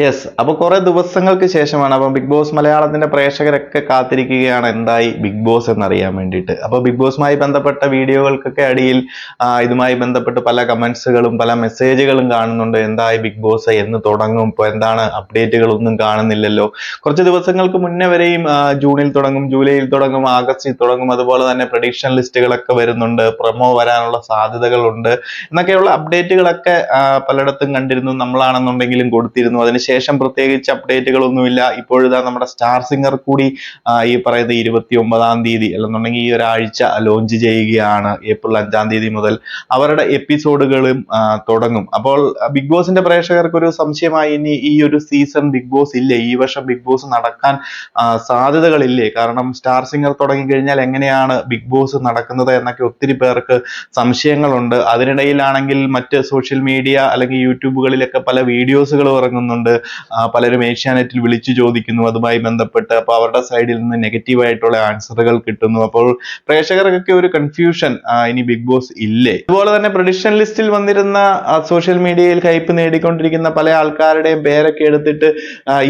Yes അപ്പോൾ കുറേ ദിവസങ്ങൾക്ക് ശേഷമാണ് അപ്പം ബിഗ് ബോസ് മലയാളത്തിന്റെ പ്രേക്ഷകരൊക്കെ കാത്തിരിക്കുകയാണ്. എന്തായി ബിഗ് ബോസ് എന്നറിയാൻ വേണ്ടിയിട്ട്. അപ്പോൾ ബിഗ് ബോസുമായി ബന്ധപ്പെട്ട വീഡിയോകൾക്കൊക്കെ അടിയിൽ ഇതുമായി ബന്ധപ്പെട്ട് പല കമൻസുകളും പല മെസ്സേജുകളും കാണുന്നുണ്ട്. എന്തായി ബിഗ് ബോസ് എന്ന് തുടങ്ങും. ഇപ്പോൾ എന്താണ് അപ്ഡേറ്റുകളൊന്നും കാണുന്നില്ലല്ലോ. കുറച്ച് ദിവസങ്ങൾക്ക് മുന്നേ വരെയും ജൂണിൽ തുടങ്ങും ജൂലൈയിൽ തുടങ്ങും ആഗസ്റ്റിൽ തുടങ്ങും. അതുപോലെ തന്നെ പ്രഡിക്ഷൻ ലിസ്റ്റുകളൊക്കെ വരുന്നുണ്ട്. പ്രൊമോ വരാനുള്ള സാധ്യതകളുണ്ട്. എന്നൊക്കെയുള്ള അപ്ഡേറ്റുകളൊക്കെ പലയിടത്തും കണ്ടിരുന്നു. നമ്മളാണെന്നുണ്ടെങ്കിലും കൊടുത്തിരുന്നു. അതിനുശേഷം പ്രത്യേകിച്ച് അപ്ഡേറ്റുകളൊന്നുമില്ല ഇപ്പോഴിതാ നമ്മുടെ സ്റ്റാർ സിംഗർ കൂടി ഈ പറയുന്ന ഇരുപത്തി ഒമ്പതാം തീയതി അല്ലെന്നുണ്ടെങ്കിൽ ഈ ഒരാഴ്ച ലോഞ്ച് ചെയ്യുകയാണ് ഏപ്രിൽ അഞ്ചാം തീയതി മുതൽ. അവരുടെ എപ്പിസോഡുകളും തുടങ്ങും. അപ്പോൾ ബിഗ് ബോസിന്റെ പ്രേക്ഷകർക്ക് ഒരു സംശയമായി ഇനി ഈ ഒരു സീസൺ ബിഗ് ബോസ് ഇല്ലേ? ഈ വർഷം ബിഗ് ബോസ് നടക്കാൻ സാധ്യതകളില്ലേ? കാരണം സ്റ്റാർ സിംഗർ തുടങ്ങി കഴിഞ്ഞാൽ എങ്ങനെയാണ് ബിഗ് ബോസ് നടക്കുന്നത് എന്നൊക്കെ ഒത്തിരി പേർക്ക് സംശയങ്ങളുണ്ട്. അതിനിടയിലാണെങ്കിൽ മറ്റ് സോഷ്യൽ മീഡിയ അല്ലെങ്കിൽ യൂട്യൂബുകളിലൊക്കെ പല വീഡിയോസുകൾ ഇറങ്ങുന്നുണ്ട്. പലരും ഏഷ്യാനെറ്റിൽ വിളിച്ചു ചോദിക്കുന്നു. അതുമായി ബന്ധപ്പെട്ട് അപ്പോൾ അവരുടെ സൈഡിൽ നിന്ന് നെഗറ്റീവ് ആയിട്ടുള്ള ആൻസറുകൾ കിട്ടുന്നു. അപ്പോൾ പ്രേക്ഷകർക്കൊക്കെ ഒരു കൺഫ്യൂഷൻ ഇനി ബിഗ് ബോസ് ഇല്ലേ? അതുപോലെ തന്നെ പ്രഡിഷൻ ലിസ്റ്റിൽ വന്നിരുന്ന സോഷ്യൽ മീഡിയയിൽ ഹൈപ്പ് നേടിക്കൊണ്ടിരിക്കുന്ന പല ആൾക്കാരുടെയും പേരൊക്കെ എടുത്തിട്ട്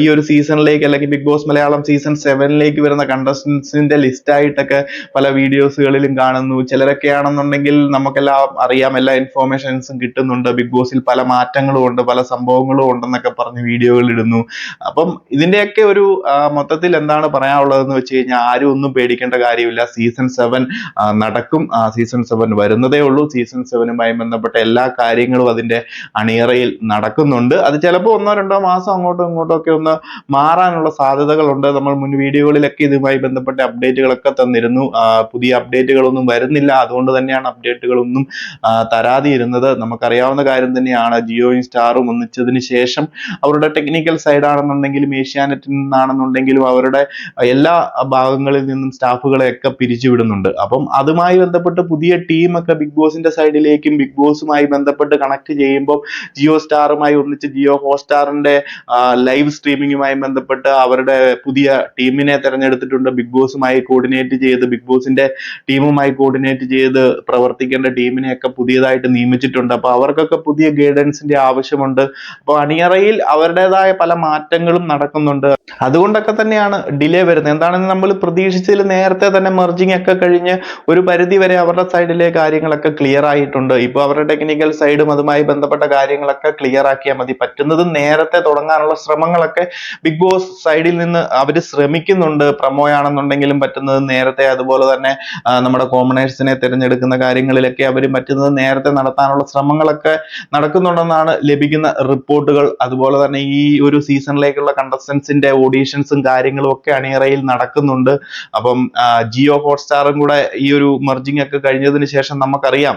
ഈ ഒരു സീസണിലേക്ക് അല്ലെങ്കിൽ ബിഗ് ബോസ് മലയാളം സീസൺ സെവനിലേക്ക് വരുന്ന കണ്ടസ്റ്റൻസിന്റെ ലിസ്റ്റ് ആയിട്ടൊക്കെ പല വീഡിയോസുകളിലും കാണുന്നു. ചിലരൊക്കെ ആണെന്നുണ്ടെങ്കിൽ നമുക്കെല്ലാം അറിയാം എല്ലാ ഇൻഫോർമേഷൻസും കിട്ടുന്നുണ്ട്. ബിഗ് ബോസിൽ പല മാറ്റങ്ങളും ഉണ്ട് പല സംഭവങ്ങളും ഉണ്ടെന്നൊക്കെ പറഞ്ഞ് വീഡിയോകൾ ഇടുന്നു അപ്പം ഇതിന്റെയൊക്കെ ഒരു മൊത്തത്തിൽ എന്താണ് പറയാനുള്ളതെന്ന് വെച്ച് കഴിഞ്ഞാൽ ആരും ഒന്നും പേടിക്കേണ്ട കാര്യമില്ല. സീസൺ സെവൻ നടക്കും. സീസൺ സെവൻ വരുന്നതേ ഉള്ളൂ. സീസൺ സെവനുമായി ബന്ധപ്പെട്ട എല്ലാ കാര്യങ്ങളും അതിന്റെ അണിയറയിൽ നടക്കുന്നുണ്ട്. അത് ചിലപ്പോൾ ഒന്നോ രണ്ടോ മാസം അങ്ങോട്ടും ഇങ്ങോട്ടും ഒക്കെ ഒന്ന് മാറാനുള്ള സാധ്യതകളുണ്ട്. നമ്മൾ മുൻ വീഡിയോകളിലൊക്കെ ഇതുമായി ബന്ധപ്പെട്ട അപ്ഡേറ്റുകളൊക്കെ തന്നിരുന്നു. പുതിയ അപ്ഡേറ്റുകളൊന്നും വരുന്നില്ല. അതുകൊണ്ട് തന്നെയാണ് അപ്ഡേറ്റുകളൊന്നും തരാതിരുന്നത്. നമുക്കറിയാവുന്ന കാര്യം തന്നെയാണ്. ജിയോയും സ്റ്റാറും ഒന്നിച്ചതിന് ശേഷം അവരുടെ ടെക്നിക്കൽ സൈഡ് ആണെന്നുണ്ടെങ്കിലും ഏഷ്യാനെറ്റിൽ നിന്നാണെന്നുണ്ടെങ്കിലും അവരുടെ എല്ലാ ഭാഗങ്ങളിൽ നിന്നും സ്റ്റാഫുകളെയൊക്കെ പിരിച്ചുവിടുന്നുണ്ട്. അപ്പം അതുമായി ബന്ധപ്പെട്ട് പുതിയ ടീമൊക്കെ ബിഗ് ബോസിന്റെ സൈഡിലേക്കും ബിഗ് ബോസുമായി ബന്ധപ്പെട്ട് കണക്ട് ചെയ്യുമ്പോൾ ജിയോ സ്റ്റാറുമായി ഒന്നിച്ച് ജിയോ ഹോട്ട്സ്റ്റാറിന്റെ ലൈവ് സ്ട്രീമിങ്ങുമായി ബന്ധപ്പെട്ട് അവരുടെ പുതിയ ടീമിനെ തെരഞ്ഞെടുത്തിട്ടുണ്ട്. ബിഗ് ബോസുമായി കോർഡിനേറ്റ് ചെയ്ത് ബിഗ് ബോസിന്റെ ടീമുമായി കോർഡിനേറ്റ് ചെയ്ത് പ്രവർത്തിക്കേണ്ട ടീമിനെയൊക്കെ പുതിയതായിട്ട് നിയമിച്ചിട്ടുണ്ട്. അപ്പൊ അവർക്കൊക്കെ പുതിയ ഗൈഡൻസിന്റെ ആവശ്യമുണ്ട്. അപ്പോൾ അണിയറയിൽ അവരുടേതായ പല മാറ്റങ്ങളും നടക്കുന്നുണ്ട്. അതുകൊണ്ടൊക്കെ തന്നെയാണ് ഡിലേ വരുന്നത്. എന്താണെന്ന് നമ്മൾ പ്രതീക്ഷിച്ചതിൽ നേരത്തെ തന്നെ മെർജിങ് ഒക്കെ കഴിഞ്ഞ് ഒരു പരിധി വരെ അവരുടെ സൈഡിലെ കാര്യങ്ങളൊക്കെ ക്ലിയർ ആയിട്ടുണ്ട്. ഇപ്പോൾ അവരുടെ ടെക്നിക്കൽ സൈഡും അതുമായി ബന്ധപ്പെട്ട കാര്യങ്ങളൊക്കെ ക്ലിയർ ആക്കിയാൽ മതി. പറ്റുന്നത് നേരത്തെ തുടങ്ങാനുള്ള ശ്രമങ്ങളൊക്കെ ബിഗ് ബോസ് സൈഡിൽ നിന്ന് അവർ ശ്രമിക്കുന്നുണ്ട്. പ്രമോ ആണെന്നുണ്ടെങ്കിലും പറ്റുന്നത് നേരത്തെ അതുപോലെ തന്നെ നമ്മുടെ കോമണേഴ്സിനെ തിരഞ്ഞെടുക്കുന്ന കാര്യങ്ങളിലൊക്കെ അവർ പറ്റുന്നത് നേരത്തെ നടത്താനുള്ള ശ്രമങ്ങളൊക്കെ നടക്കുന്നുണ്ടെന്നാണ് ലഭിക്കുന്ന റിപ്പോർട്ടുകൾ. അതുപോലെ തന്നെ ഈ ഒരു സീസണിലേക്കുള്ള കണ്ടസ്റ്റൻസിന്റെ ഓഡീഷൻസും കാര്യങ്ങളും ഒക്കെ അണിയറയിൽ നടക്കുന്നുണ്ട്. അപ്പം ജിയോ ഹോട്ട്സ്റ്റാറും കൂടെ ഈ ഒരു മെർജിങ് ഒക്കെ കഴിഞ്ഞതിന് ശേഷം നമുക്കറിയാം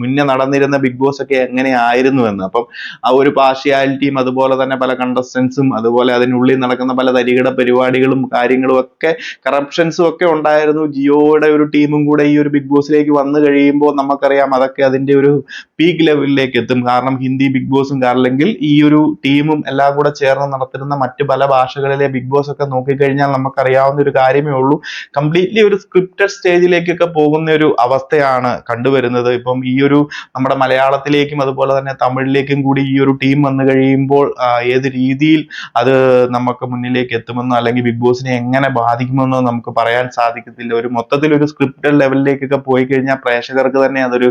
മുന്നേ നടന്നിരുന്ന ബിഗ് ബോസ് ഒക്കെ എങ്ങനെയായിരുന്നു എന്ന്. അപ്പം ആ ഒരു പാർഷ്യാലിറ്റിയും അതുപോലെ തന്നെ പല കണ്ടസ്റ്റൻസും അതുപോലെ അതിനുള്ളിൽ നടക്കുന്ന പല തരികിട പരിപാടികളും കാര്യങ്ങളും ഒക്കെ കറപ്ഷൻസും ഒക്കെ ഉണ്ടായിരുന്നു. ജിയോയുടെ ഒരു ടീമും കൂടെ ഈ ഒരു ബിഗ് ബോസിലേക്ക് വന്നു കഴിയുമ്പോൾ നമുക്കറിയാം അതൊക്കെ അതിന്റെ ഒരു പീക്ക് ലെവലിലേക്ക് എത്തും. കാരണം ഹിന്ദി ബിഗ് ബോസും അല്ലെങ്കിൽ ഈ ഒരു ടീമും എല്ലാം കൂടെ ചേർന്ന് നടത്തുന്ന മറ്റു പല ഭാഷകളിലെ ബിഗ് ബോസ് ഒക്കെ നോക്കിക്കഴിഞ്ഞാൽ നമുക്കറിയാവുന്ന ഒരു കാര്യമേ ഉള്ളൂ. കംപ്ലീറ്റ്ലി ഒരു സ്ക്രിപ്റ്റഡ് സ്റ്റേജിലേക്കൊക്കെ പോകുന്ന ഒരു അവസ്ഥയാണ് കണ്ടുവരുന്നത്. ഇപ്പം ഈ ഒരു നമ്മുടെ മലയാളത്തിലേക്കും അതുപോലെ തന്നെ തമിഴിലേക്കും കൂടി ഈ ഒരു ടീം വന്നു കഴിയുമ്പോൾ ഏത് രീതിയിൽ അത് നമുക്ക് മുന്നിലേക്ക് എത്തുമെന്നോ അല്ലെങ്കിൽ ബിഗ് ബോസിനെ എങ്ങനെ ബാധിക്കുമെന്നോ നമുക്ക് പറയാൻ സാധിക്കത്തില്ല. ഒരു മൊത്തത്തിൽ ഒരു സ്ക്രിപ്റ്റഡ് ലെവലിലേക്കൊക്കെ പോയി കഴിഞ്ഞാൽ പ്രേക്ഷകർക്ക് തന്നെ അതൊരു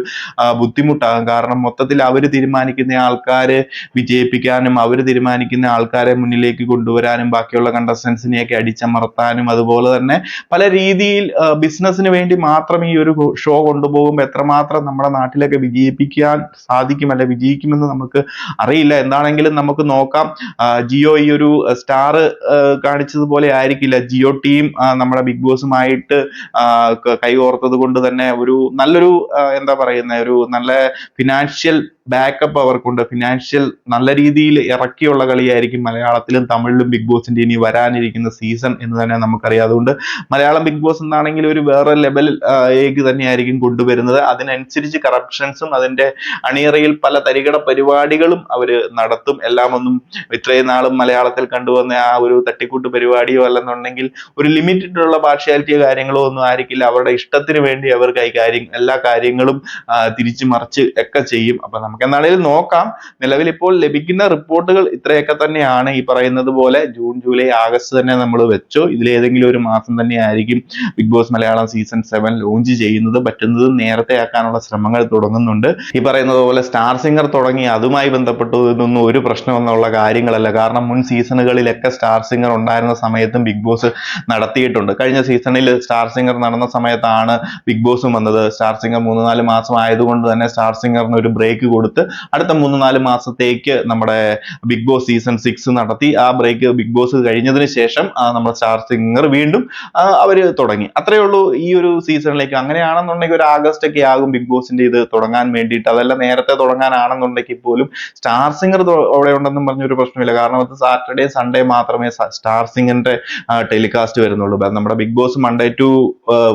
ബുദ്ധിമുട്ടാകും. കാരണം മൊത്തത്തിൽ അവർ തീരുമാനിക്കുന്ന ആൾക്കാരെ വിജയിപ്പിക്കാനും അവർ തീരുമാനിക്കുന്ന ആൾക്കാരെ മുന്നിലേക്ക് കൊണ്ടുവരാനും ബാക്കിയുള്ള കണ്ടസ്റ്റൻസിനെയൊക്കെ അടിച്ചമർത്താനും അതുപോലെ തന്നെ പല രീതിയിൽ ബിസിനസ്സിന് വേണ്ടി മാത്രം ഈ ഒരു ഷോ കൊണ്ടുപോകുമ്പോൾ എത്രമാത്രം നമ്മുടെ നാട്ടിലൊക്കെ വിജയിപ്പിക്കാൻ സാധിക്കും അല്ലെ വിജയിക്കുമെന്ന് നമുക്ക് അറിയില്ല. എന്താണെങ്കിലും നമുക്ക് നോക്കാം. ജിയോ ഈ ഒരു സ്റ്റാർ കാണിച്ചതുപോലെ ആയിരിക്കില്ല. ജിയോ ടീം നമ്മുടെ ബിഗ് ബോസുമായിട്ട് കൈകോർത്തത് കൊണ്ട് തന്നെ ഒരു നല്ലൊരു എന്താ പറയുന്ന ഒരു നല്ല ഫിനാൻഷ്യൽ ബാക്കപ്പ് അവർക്കുണ്ട്. ഫിനാൻഷ്യൽ നല്ല രീതിയിൽ ഇറക്കിയുള്ള കളിയായിരിക്കും മലയാളത്തിലും തമിഴിലും ബിഗ് ബോസിന്റെ ഇനി വരാനിരിക്കുന്ന സീസൺ എന്ന് തന്നെ നമുക്കറിയാം. അതുകൊണ്ട് മലയാളം ബിഗ് ബോസ് എന്നാണെങ്കിൽ ഒരു വേറെ ലെവൽ തന്നെയായിരിക്കും കൊണ്ടുവരുന്നത്. അതിനനുസരിച്ച് കറപ്ഷൻസും അതിന്റെ അണിയറയിൽ പല തരികട പരിപാടികളും അവർ നടത്തും. എല്ലാം ഒന്നും ഇത്രയും നാളും മലയാളത്തിൽ കണ്ടുവന്ന ആ ഒരു തട്ടിക്കൂട്ട് പരിപാടിയോ അല്ലെന്നുണ്ടെങ്കിൽ ഒരു ലിമിറ്റഡുള്ള പാർഷ്യാലിറ്റിയോ കാര്യങ്ങളോ ഒന്നും ആയിരിക്കില്ല. അവരുടെ ഇഷ്ടത്തിന് വേണ്ടി അവർ കൈകാര്യം എല്ലാ കാര്യങ്ങളും തിരിച്ചു മറിച്ച് ഒക്കെ ചെയ്യും. അപ്പൊ നമുക്ക് നമുക്ക് എന്താണെങ്കിലും നോക്കാം. നിലവിൽ ഇപ്പോൾ ലഭിക്കുന്ന റിപ്പോർട്ടുകൾ ഇത്രയൊക്കെ തന്നെയാണ്. ഈ പറയുന്നത് പോലെ ജൂൺ ജൂലൈ ആഗസ്റ്റ് തന്നെ നമ്മൾ വെച്ചു. ഇതിലേതെങ്കിലും ഒരു മാസം തന്നെ ആയിരിക്കും Bigg Boss Malayalam season seven launch ചെയ്യുന്നത്. പറ്റുന്നത് നേരത്തെ ആക്കാനുള്ള ശ്രമങ്ങൾ തുടങ്ങുന്നുണ്ട്. ഈ പറയുന്നത് പോലെ സ്റ്റാർ സിംഗർ തുടങ്ങി അതുമായി ബന്ധപ്പെട്ടതൊന്നും ഒരു പ്രശ്നമെന്നുള്ള കാര്യങ്ങളല്ല. കാരണം മുൻ സീസണുകളിലൊക്കെ സ്റ്റാർ സിംഗർ ഉണ്ടായിരുന്ന സമയത്തും ബിഗ് ബോസ് നടത്തിയിട്ടുണ്ട്. കഴിഞ്ഞ സീസണിൽ സ്റ്റാർ സിംഗർ നടന്ന സമയത്താണ് ബിഗ് ബോസും വന്നത്. സ്റ്റാർ സിംഗർ മൂന്ന് നാല് മാസം ആയതുകൊണ്ട് തന്നെ സ്റ്റാർ സിംഗറിന് ഒരു ബ്രേക്ക് കൊടുത്ത് അടുത്ത മൂന്ന് നാല് മാസത്തേക്ക് നമ്മുടെ ബിഗ് ബോസ് സീസൺ സിക്സ് നടത്തി. ആ ബ്രേക്ക് ബിഗ് ബോസ് കഴിഞ്ഞതിന് ശേഷം നമ്മുടെ സ്റ്റാർ സിംഗർ വീണ്ടും അവർ തുടങ്ങി. അത്രയേ ഉള്ളൂ ഈ ഒരു സീസണിലേക്ക് അങ്ങനെയാണെന്നുണ്ടെങ്കിൽ ഒരു ആഗസ്റ്റ് ഒക്കെ ആകും ബിഗ് ബോസിന്റെ ഇത് തുടങ്ങാൻ വേണ്ടിയിട്ട്. അതല്ല നേരത്തെ തുടങ്ങാനാണെന്നുണ്ടെങ്കിൽ പോലും സ്റ്റാർ സിംഗർ അവിടെ ഉണ്ടെന്നും പറഞ്ഞൊരു പ്രശ്നമില്ല. കാരണം അത് സാറ്റർഡേ സൺഡേ മാത്രമേ സ്റ്റാർ സിംഗറിന്റെ ടെലികാസ്റ്റ് വരുന്നുള്ളൂ. നമ്മുടെ ബിഗ് ബോസ് മൺഡേ ടു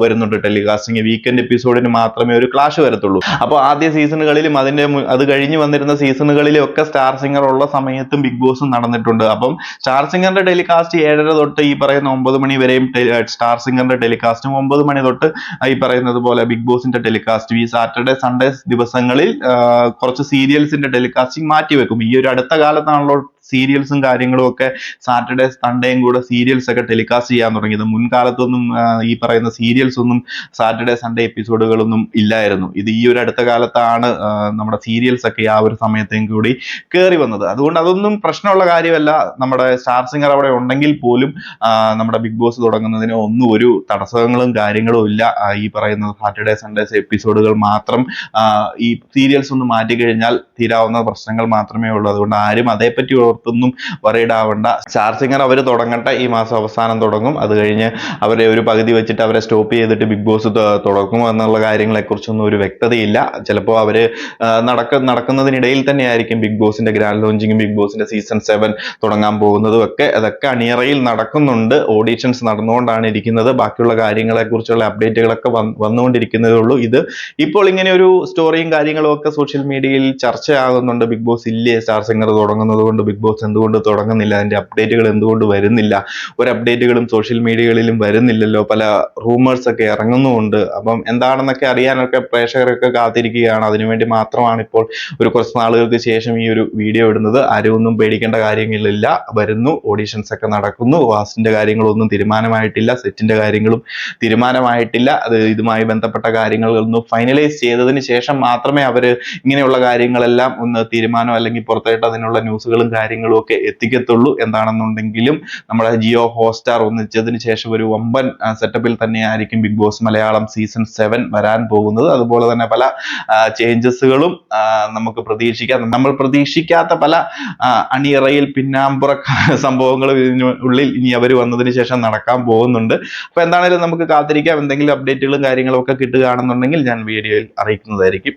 വരുന്നുണ്ട് ടെലികാസ്റ്റിംഗ് വീക്കെൻഡ് എപ്പിസോഡിന് മാത്രമേ ഒരു ക്ലാഷ് വരത്തുള്ളൂ. അപ്പോൾ ആദ്യ സീസണുകളിലും അതിന്റെ അത് കഴിഞ്ഞു വന്നിരുന്ന സീസണുകളിലും ഒക്കെ സ്റ്റാർ സിംഗർ ഉള്ള സമയത്തും ബിഗ് ബോസ് നടന്നിട്ടുണ്ട്. അപ്പം സ്റ്റാർ സിംഗറിന്റെ ടെലികാസ്റ്റ് ഏഴര തൊട്ട് ഈ പറയുന്ന ഒമ്പത് മണി വരെയും സ്റ്റാർ സിംഗറിന്റെ ടെലികാസ്റ്റും ഒമ്പത് മണി തൊട്ട് ഈ പറയുന്നത് പോലെ ബിഗ് ബോസിന്റെ ടെലികാസ്റ്റും ഈ സാറ്റർഡേ സൺഡേ ദിവസങ്ങളിൽ കുറച്ച് സീരിയൽസിന്റെ ടെലികാസ്റ്റിംഗ് മാറ്റിവെക്കും. ഈ ഒരു അടുത്ത കാലത്താണല്ലോ സീരിയൽസും കാര്യങ്ങളും ഒക്കെ സാറ്റർഡേ സൺഡേയും കൂടെ സീരിയൽസ് ഒക്കെ ടെലികാസ്റ്റ് ചെയ്യാൻ തുടങ്ങിയത്. മുൻകാലത്തൊന്നും ഈ പറയുന്ന സീരിയൽസ് ഒന്നും സാറ്റർഡേ സൺഡേ എപ്പിസോഡുകളൊന്നും ഇല്ലായിരുന്നു. ഇത് ഈ ഒരു അടുത്ത കാലത്താണ് നമ്മുടെ സീരിയൽസ് ഒക്കെ ആ ഒരു സമയത്തേയും കൂടി കയറി വന്നത്. അതുകൊണ്ട് അതൊന്നും പ്രശ്നമുള്ള കാര്യമല്ല. നമ്മുടെ സ്റ്റാർ സിംഗർ അവിടെ ഉണ്ടെങ്കിൽ പോലും നമ്മുടെ ബിഗ് ബോസ് തുടങ്ങുന്നതിന് ഒന്നും ഒരു തടസ്സങ്ങളും കാര്യങ്ങളും ഇല്ല. ഈ പറയുന്ന സാറ്റർഡേ സൺഡേസ് എപ്പിസോഡുകൾ മാത്രം ഈ സീരിയൽസ് ഒന്ന് മാറ്റി കഴിഞ്ഞാൽ തീരാവുന്ന പ്രശ്നങ്ങൾ മാത്രമേ ഉള്ളൂ. അതുകൊണ്ട് ആരും അതേപ്പറ്റി ഓർത്തൊന്നും worried ആവണ്ട. അവർ തുടങ്ങട്ടെ ഈ മാസം അവസാനം തുടങ്ങും. അത് കഴിഞ്ഞ് അവരെ ഒരു പകുതി വെച്ചിട്ട് അവരെ സ്റ്റോപ്പ് ചെയ്തിട്ട് ബിഗ് ബോസ് തുടങ്ങുമോ എന്നുള്ള കാര്യങ്ങളെക്കുറിച്ചൊന്നും ഒരു വ്യക്തതയില്ല. ചിലപ്പോൾ അവർ നടക്ക നടക്കുന്നതിനിടയിൽ തന്നെയായിരിക്കും ബിഗ് ബോസിന്റെ ഗ്രാൻഡ് ലോഞ്ചിങ്ങും ബിഗ് ബോസിന്റെ സീസൺ സെവൻ തുടങ്ങാൻ പോകുന്നതും ഒക്കെ. അതൊക്കെ അണിയറയിൽ നടക്കുന്നുണ്ട്. ഓഡീഷൻസ് നടന്നുകൊണ്ടാണ് ഇരിക്കുന്നത്. ബാക്കിയുള്ള കാര്യങ്ങളെക്കുറിച്ചുള്ള അപ്ഡേറ്റുകളൊക്കെ വന്നുകൊണ്ടിരിക്കുന്നതേ ഉള്ളൂ. ഇത് ഇപ്പോൾ ഇങ്ങനെ ഒരു സ്റ്റോറിയും കാര്യങ്ങളും ഒക്കെ സോഷ്യൽ മീഡിയയിൽ ചർച്ചയാകുന്നുണ്ട്. ബിഗ് ബോസ് ഇല്ലേ? സ്റ്റാർ സിംഗർ തുടങ്ങുന്നത് കൊണ്ട് ബിഗ് ബോസ് എന്തുകൊണ്ട് തുടങ്ങുന്നില്ല അതിന്റെ അപ്ഡേറ്റുകൾ എന്തുകൊണ്ട് വരുന്നില്ല ഒരു അപ്ഡേറ്റുകളും സോഷ്യൽ മീഡിയകളിലും വരുന്നില്ലല്ലോ പല റൂമേഴ്സ് ഒക്കെ ഇറങ്ങുന്നുമുണ്ട്. അപ്പം എന്താണെന്നൊക്കെ അറിയാനൊക്കെ പ്രേക്ഷകരൊക്കെ കാത്തിരിക്കുകയാണ്. അതിനുവേണ്ടി മാത്രമാണ് ഇപ്പോൾ ഒരു കുറച്ച് നാളുകൾക്ക് ശേഷം ഈ ഒരു വീഡിയോ ഇടുന്നത്. ആരും ഒന്നും പേടിക്കേണ്ട കാര്യങ്ങളില്ല വരുന്നു ഓഡീഷൻസ് ഒക്കെ നടക്കുന്നു. വാസ്റ്റിന്റെ കാര്യങ്ങളൊന്നും തീരുമാനമായിട്ടില്ല സെറ്റിന്റെ കാര്യങ്ങളും തീരുമാനമായിട്ടില്ല. അത് ഇതുമായി ബന്ധപ്പെട്ട കാര്യങ്ങളൊന്നും ഫൈനലൈസ് ചെയ്തതിന് ശേഷം മാത്രമേ അവർ ഇങ്ങനെയുള്ള കാര്യങ്ങളെല്ലാം ഒന്ന് തീരുമാനം അല്ലെങ്കിൽ പുറത്തായിട്ട് അതിനുള്ള ന്യൂസുകളും കാര്യങ്ങളും ഒക്കെ എത്തിക്കത്തുള്ളൂ എന്താണെന്നുണ്ടെങ്കിലും നമ്മുടെ ജിയോ ഹോസ്റ്റാർ ഒന്നിച്ചതിന് ശേഷം ഒരു വമ്പൻ സെറ്റപ്പിൽ തന്നെയായിരിക്കും Bigg Boss Malayalam season seven വരാൻ പോകുന്നത്. അതുപോലെ തന്നെ പല ചേഞ്ചസുകളും നമുക്ക് പ്രതീക്ഷിക്കാം. നമ്മൾ പ്രതീക്ഷിക്കാത്ത പല അണിയറയിൽ പിന്നാമ്പുറ സംഭവങ്ങളും ഇതിന് ഉള്ളിൽ ഇനി അവർ വന്നതിന് ശേഷം നടക്കാൻ പോകുന്നുണ്ട്. അപ്പൊ എന്താണെങ്കിലും നമുക്ക് കാത്തിരിക്കാം. എന്തെങ്കിലും അപ്ഡേറ്റുകളും കാര്യങ്ങളും ഒക്കെ കിട്ടുകയാണെന്നുണ്ടെങ്കിൽ ഞാൻ വീഡിയോയിൽ അറിയിക്കുന്നതായിരിക്കും.